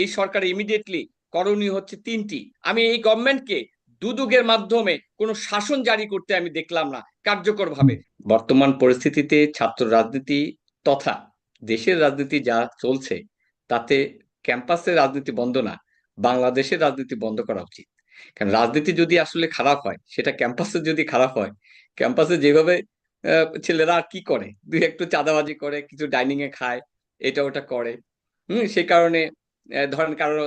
এই সরকার ইমিডিয়েটলি করণীয় হচ্ছে তিনটি। আমি এই গভর্নমেন্টকে দুদুগের মাধ্যমে কোনো শাসন জারি করতে আমি দেখলাম না, কার্যকরভাবে। বর্তমান পরিস্থিতিতে ছাত্র রাজনীতি তথা দেশের রাজনীতি যা চলছে, তাতে ক্যাম্পাসের রাজনীতি বন্ধ না, বাংলাদেশের রাজনীতি বন্ধ করা উচিত। কারণ রাজনীতি যদি আসলে খারাপ হয়, সেটা ক্যাম্পাসে যদি খারাপ হয়, ক্যাম্পাসে যেভাবে ছেলেরা আর কি করে? দুই একটু চাঁদাবাজি করে, কিছু ডাইনিং এ খায়, এটা ওটা করে। হম, সে কারণে ধরেন কারও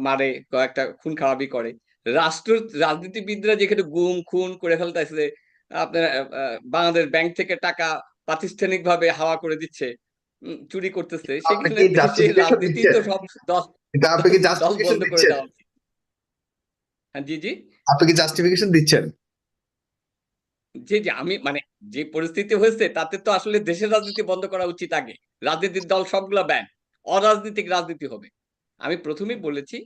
মারে কয়েকটা খুন খারাপই করে। রাষ্ট্র রাজনীতিবিদরা যেখানে গুম খুন করে ফেলতেছে আপনার বাংলাদেশ ব্যাংক থেকে টাকা প্রাতিষ্ঠানিক ভাবে হাওয়া করে দিচ্ছে চুরি করতেছে সেখানে রাজনীতি তো? সব দল বন্ধ করে দেওয়া হ্যাঁ জি জি। আপনি কি জাস্টিফিকেশন দিচ্ছেন? জি জি আমি মানে যে পরিস্থিতি হয়েছে তাতে তো আসলে দেশের রাজনীতি বন্ধ করা উচিত আগে। রাজনীতির দল সবগুলা ব্যান অরাজনীতিক রাজনীতি হবে। আমি প্রথমেই বলেছি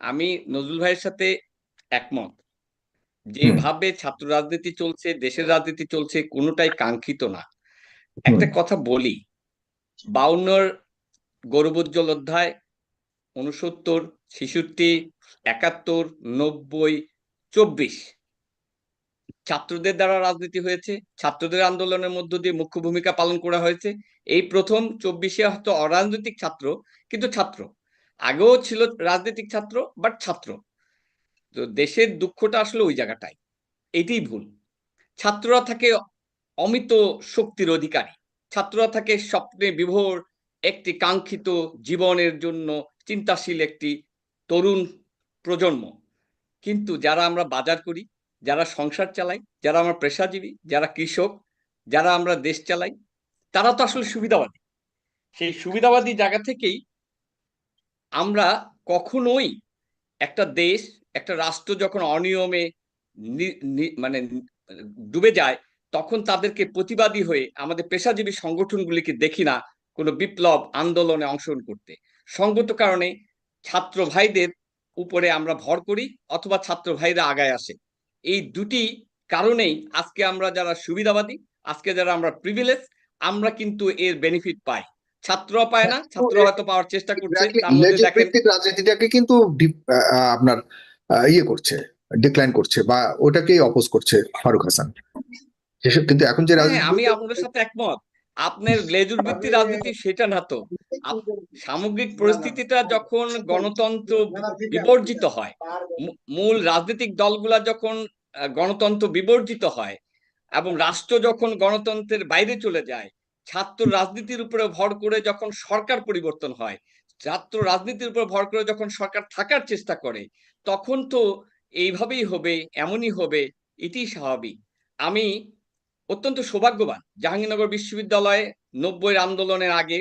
আমি নজরুল ভাইয়ের সাথে একমত। যেভাবে ছাত্র রাজনীতি চলছে দেশের রাজনীতি চলছে কোনোটাই কাঙ্ক্ষিত না। একটা কথা বলি বাউন্নর গৌরবোজ্জ্বল অধ্যায় উনসত্তর ছেষট্টি একাত্তর নব্বই চব্বিশ। ছাত্রদের দ্বারা রাজনীতি হয়েছে ছাত্রদের আন্দোলনের মধ্য দিয়ে মুখ্য ভূমিকা পালন করা হয়েছে। এই প্রথম চব্বিশে হয়তো অরাজনৈতিক ছাত্র কিন্তু ছাত্র। আগেও ছিল রাজনৈতিক ছাত্র বাট ছাত্র। তো দেশের দুঃখটা আসলে ওই জায়গাটাই। এটাই ভুল। ছাত্ররা থাকে অমিত শক্তির অধিকারী। ছাত্ররা থাকে স্বপ্নে বিভোর একটি কাঙ্ক্ষিত জীবনের জন্য চিন্তাশীল একটি তরুণ প্রজন্ম। কিন্তু যারা আমরা বাজার করি, যারা সংসার চালাই, যারা আমরা পেশাজীবী, যারা কৃষক, যারা আমরা দেশ চালাই, তারা তো আসলে সুবিধাবাদী। সেই সুবিধাবাদী জায়গা থেকেই আমরা কখনোই একটা দেশ, একটা রাষ্ট্র যখন অনিয়মে মানে ডুবে যায়, তখন তাদেরকে প্রতিবাদী হয়ে আমাদের পেশাজীবী সংগঠনগুলিকে দেখি না কোনো বিপ্লব আন্দোলনে অংশগ্রহণ করতে। সঙ্গত কারণে ছাত্র ভাইদের উপরে আমরা ভর করি অথবা ছাত্র ভাইরা আগায় আসে। এই দুটি কারণেই আজকে আমরা যারা সুবিধাবাদী, আজকে যারা আমরা প্রিভিলেজ আমরা কিন্তু এর বেনিফিট পাই। ছাত্ররা পায় না ছাত্র হয়তো পাওয়ার চেষ্টা করছে রাজনীতিটাকে কিন্তু আপনার ইয়ে করছে ডিক্লাইন করছে বা ওটাকেই অপোজ করছে ফারুক হাসান। কিন্তু এখন যে হ্যাঁ রাজনীতি আমি আপনাদের সাথে একমত। আপনার লেজুর ভিত্তি রাজনীতি সেটা না তো। সামগ্রিক পরিস্থিতিটা যখন গণতন্ত্র বিবর্জিত হয় মূল রাজনৈতিক দলগুলা যখন গণতন্ত্র বিবর্জিত হয় এবং রাষ্ট্র যখন গণতন্ত্রের বাইরে চলে যায় ছাত্র রাজনীতির উপরে ভর করে যখন সরকার পরিবর্তন হয়, ছাত্র রাজনীতির উপর ভর করে যখন সরকার থাকার চেষ্টা করে, তখন তো এইভাবেই হবে, এমনই হবে এটি স্বাভাবিক। আমি অত্যন্ত সৌভাগ্যবান, জাহাঙ্গীরনগর বিশ্ববিদ্যালয়ে নব্বই আন্দোলনের আগে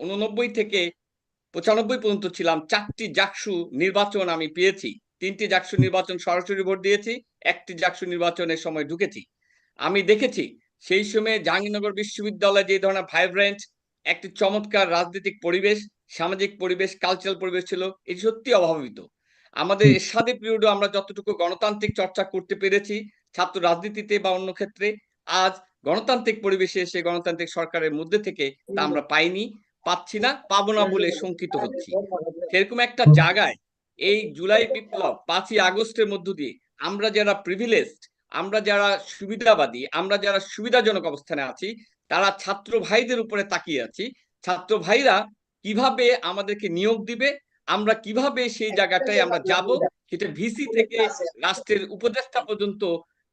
উননব্বই থেকে পঁচানব্বই পর্যন্ত ছিলাম, চারটি জাকসু নির্বাচন আমি পেয়েছি। তিনটি জাকসু নির্বাচন সরাসরি ভোট দিয়েছি, একটি জাকসু নির্বাচনের সময় ঢুকেছি। আমি দেখেছি সেই সময় জাহাঙ্গীরনগর বিশ্ববিদ্যালয়ে যে ধরনের ভাইব্রেন্ট একটি চমৎকার রাজনৈতিক পরিবেশ সামাজিক পরিবেশ কালচারাল পরিবেশ ছিল এটি সত্যি অভাবিত। আমাদের এরশাদে পিরিয়ডে আমরা যতটুকু গণতান্ত্রিক চর্চা করতে পেরেছি ছাত্র রাজনীতিতে বা অন্য ক্ষেত্রে আজ গণতান্ত্রিক পরিবেশে এসে গণতান্ত্রিক সরকারের মধ্যে থেকে তা আমরা পাইনি পাচ্ছি না পাবো না বলে শঙ্কিত হচ্ছি। সেরকম একটা জায়গায় এই জুলাই বিপ্লব পাঁচই আগস্টের মধ্য দিয়ে আমরা যারা প্রিভিলেজড আমরা যারা সুবিধাবাদী, আমরা যারা সুবিধাজনক অবস্থানে আছি, তারা ছাত্র ভাইদের উপরে তাকিয়ে আছি। ছাত্র ভাইরা কীভাবে আমাদেরকে নিয়োগ দিবে, আমরা কীভাবে সেই জায়গাটায় আমরা যাব, সেটা ভিসি থেকে রাষ্ট্রের উপদেষ্টা পর্যন্ত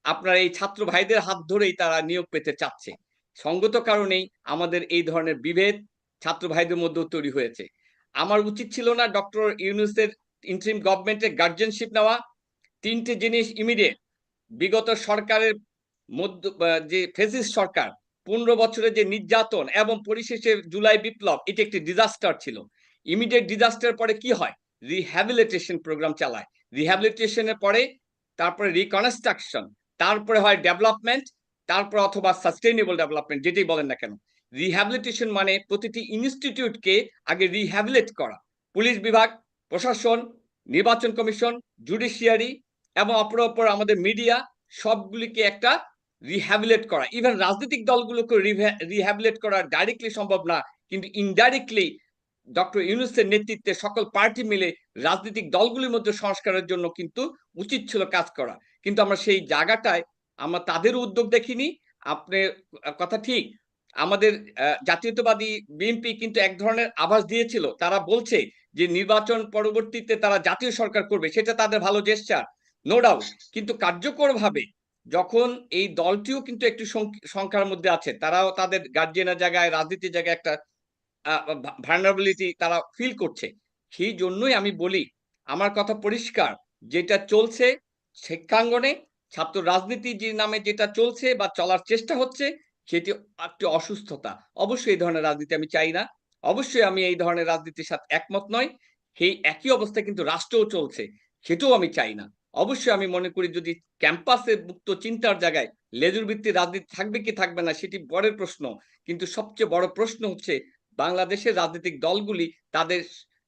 আপনার এই ছাত্র ভাইদের হাত ধরেই তারা নিয়োগ পেতে চাচ্ছে। সঙ্গত কারণেই আমাদের এই ধরনের বিভেদ ছাত্র ভাইদের মধ্যেও তৈরি হয়েছে। আমার উচিত ছিল না ডক্টর ইউনুসের ইন্টারিম গভর্নমেন্টের গার্জেনশিপ নেওয়া। তিনটে জিনিস ইমিডিয়েট বিগত সরকারের মধ্য যে ফেসিস সরকার, পনেরো বছরের যে নির্যাতন এবং পরিশেষে জুলাই বিপ্লব, এটি একটি ডিজাস্টার ছিল। ইমিডিয়েট ডিজাস্টার পরে কি হয়? রিহ্যাবিলিটেশন প্রোগ্রাম চালায়। রিহ্যাবিলিটেশনের পরে তারপরে রিকনস্ট্রাকশন তারপরে হয় ডেভেলপমেন্ট তারপর অথবা সাস্টেইনেবল ডেভেলপমেন্ট যেটাই বলেন না কেন। রিহ্যাবিলিটেশন মানে প্রতিটি ইনস্টিটিউটকে আগে রিহ্যাবিলেট করা। পুলিশ বিভাগ, প্রশাসন, নির্বাচন কমিশন জুডিশিয়ারি এবং অপর অপর আমাদের মিডিয়া সবগুলিকে একটা রিহ্যাবিলেট করা। ইভেন রাজনৈতিক দলগুলোকে রিহ্যাবিলেট করা ডাইরেক্টলি সম্ভব না। কিন্তু ইনডাইরেক্টলি ডক্টর ইউনুসের নেতৃত্বে সকল পার্টি মিলে রাজনৈতিক দলগুলির মধ্যে সংস্কারের জন্য কিন্তু উচিত ছিল কাজ করা। কিন্তু আমরা সেই জায়গাটায় আমরা তাদের উদ্যোগ দেখিনি। আপনার কথা ঠিক। আমাদের জাতীয়তাবাদী বিএনপি কিন্তু এক ধরনের আভাস দিয়েছিল। তারা বলছে যে নির্বাচন পরবর্তীতে তারা জাতীয় সরকার করবে। সেটা তাদের ভালো জেস্টার নো ডাউট কিন্তু কার্যকরভাবে যখন এই দলটিও কিন্তু একটু সংখ্যার মধ্যে আছে, তারাও তাদের গার্জিয়ানের জায়গায়, রাজনীতির জায়গায় একটা ভার্নাবিলিটি তারা ফিল করছে। সেই জন্যই আমি বলি, আমার কথা পরিষ্কার, যেটা চলছে শিক্ষাঙ্গনে, ছাত্র রাজনীতি যে নামে যেটা চলছে বা চলার চেষ্টা হচ্ছে, সেটি একটি অসুস্থতা। অবশ্যই এই ধরনের রাজনীতি আমি চাই না। অবশ্যই আমি এই ধরনের রাজনীতির সাথে একমত নয় সেই একই অবস্থায় কিন্তু রাষ্ট্রও চলছে, সেটাও আমি চাই না। অবশ্যই আমি মনে করি যদি ক্যাম্পাসে মুক্ত চিন্তার জায়গায় লেজুর ভিত্তিক রাজনীতি থাকবে কি থাকবে না সেটি পরের প্রশ্ন। কিন্তু সবচেয়ে বড় প্রশ্ন হচ্ছে বাংলাদেশের রাজনৈতিক দলগুলি তাদের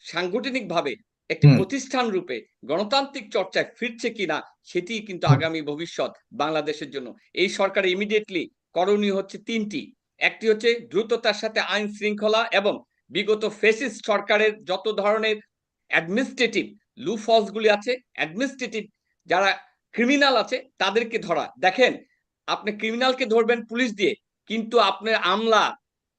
সাংগঠনিকভাবে একটি প্রতিষ্ঠান রূপে গণতান্ত্রিক চর্চায় ফিরছে কিনা সেটি কিন্তু আগামী ভবিষ্যৎ বাংলাদেশের জন্য। এই সরকার ইমিডিয়েটলি করণীয় হচ্ছে তিনটি। একটি হচ্ছে দ্রুততার সাথে আইন শৃঙ্খলা এবং বিগত ফেসিস সরকারের যত ধরনের অ্যাডমিনিস্ট্রেটিভ লুফলস গুলি আছে অ্যাডমিনিস্ট্রেটিভ যারা ক্রিমিনাল আছে, তাদেরকে ধরা। দেখেন, আপনি ক্রিমিনালকে ধরবেন পুলিশ দিয়ে, কিন্তু আপনার আমলা,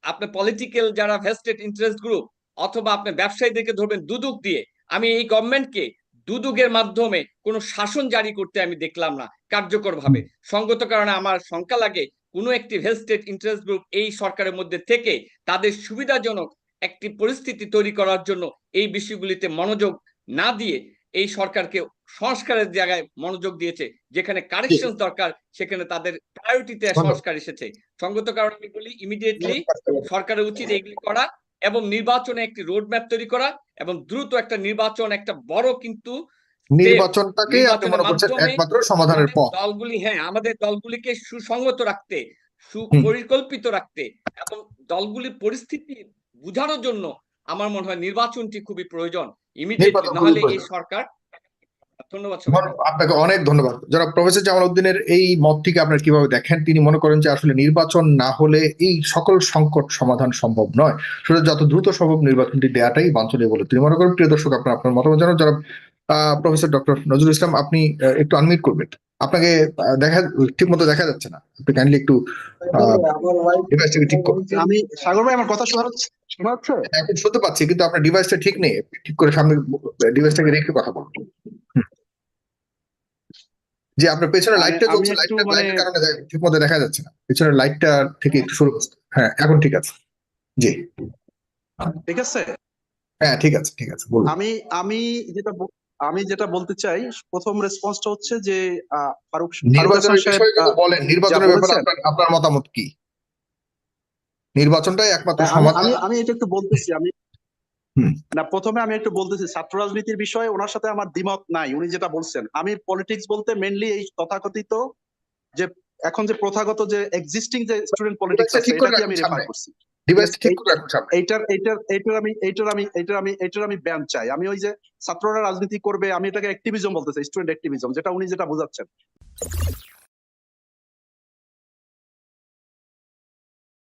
আপনার পলিটিক্যাল যারা ভেস্টেড ইন্টারেস্ট গ্রুপ অথবা আপনি ব্যবসায়ীদেরকে ধরবেন দুদক দিয়ে, আমি এই গভর্নমেন্টকে দুদকের মাধ্যমে কোনো শাসন জারি করতে আমি দেখলাম না, কার্যকরভাবে। সঙ্গত কারণে আমার শঙ্কা লাগে, কোনো একটি ভেস্টেড ইন্টারেস্ট গ্রুপ এই সরকারের মধ্যে থেকে তাদের সুবিধাজনক একটি পরিস্থিতি তৈরি করার জন্য এই বিষয়গুলিতে মনোযোগ না দিয়ে এই সরকারকে সংস্কারের জায়গায় মনোযোগ দিয়েছে যেখানে কারেকশন দরকার সেখানে তাদের প্রায়োরিটিতে সংস্কার এসেছে। সঙ্গত কারণে আমি বলি ইমিডিয়েটলি সরকারের উচিত এগুলি করা এবং নির্বাচনে একটি রোড ম্যাপ তৈরি করা এবং দ্রুত একটা নির্বাচন একটা বড় কিন্তু নির্বাচনটাকে একমাত্র সমাধানের পথ। দলগুলি হ্যাঁ আমাদের দলগুলিকে সুসংগত রাখতে সুপরিকল্পিত রাখতে এবং দলগুলির পরিস্থিতি বোঝানোর জন্য আমার মনে হয় নির্বাচনটি খুবই প্রয়োজন। ইমিডিয়েটলি নাহলে এই সরকার ধন্যবাদ আপনাকে অনেক ধন্যবাদ। যারা প্রফেসর জামাল উদ্দিনের এই মতটিকে আপনারা কীভাবে দেখেন তিনি মনে করেন যে আসলে নির্বাচন না হলে এই সকল সংকট সমাধান সম্ভব নয়। শুধু যত দ্রুত সম্ভব নির্বাচনটি দেওয়াটাই বাঞ্ছনীয় বলে তিনি মনে করেন। প্রিয় দর্শক আপনার আপনার মতামত জানান। যারা আহ, প্রফেসর ডক্টর নজরুল ইসলাম আপনি একটু আনমিট করবেন। আপনাকে দেখা ঠিক মতো দেখা যাচ্ছে না। আপনি কাইন্ডলি একটু ডিভাইসটাকে ঠিক করুন আমি সাগর ভাই আমার কথা শোনা যাচ্ছে? শোনা যাচ্ছে? এখন শুনতে পাচ্ছি কিন্তু আপনার ডিভাইসটা ঠিক নেই। ঠিক করে সামনে ডিভাইসটাকে রেখে কথা বলুন। যে আপনার পেছনে আমি- লাইটটা জ্বলছে একটু লাইটটা মানে- লাইটের কারণে ঠিক মতো দেখা যাচ্ছে না। পেছনের লাইটটা থেকে একটু শুরু হ্যাঁ এখন ঠিক আছে। জি। ঠিক আছে? হ্যাঁ ঠিক আছে ঠিক আছে বলুন। আমি আমি যেটা আমি যেটা বলতে চাই প্রথম রেসপন্সটা হচ্ছে যে ফারুক নির্বাচনের বিষয়ে বলেন নির্বাচনের ব্যাপারে আপনার মতামত কি? নির্বাচনটাই একমাত্র আমি- সমাধান। আমি এটা একটু বলতেছি আমি না প্রথমে আমি একটু বলতেছি ছাত্র রাজনীতির বিষয়ে ওনার সাথে আমার দ্বিমত নাই উনি যেটা বলছেন। আমি পলিটিক্স বলতে মেনলি এই তথাকথিত যে এখন যে প্রথাগত যে এক্সিস্টিং যে স্টুডেন্ট পলিটিক্স আছে এটাকে আমি রেফার করছি। ডিভাইসটা ঠিক করে রাখুন সামনে। আমি এইটার আমি এইটার আমি এইটার আমি ব্যান চাই। আমি ওই যে ছাত্ররা রাজনীতি করবে আমি এটাকে অ্যাক্টিভিজম বলতে চাই স্টুডেন্ট অ্যাক্টিভিজম যেটা উনি যেটা বোঝাচ্ছেন।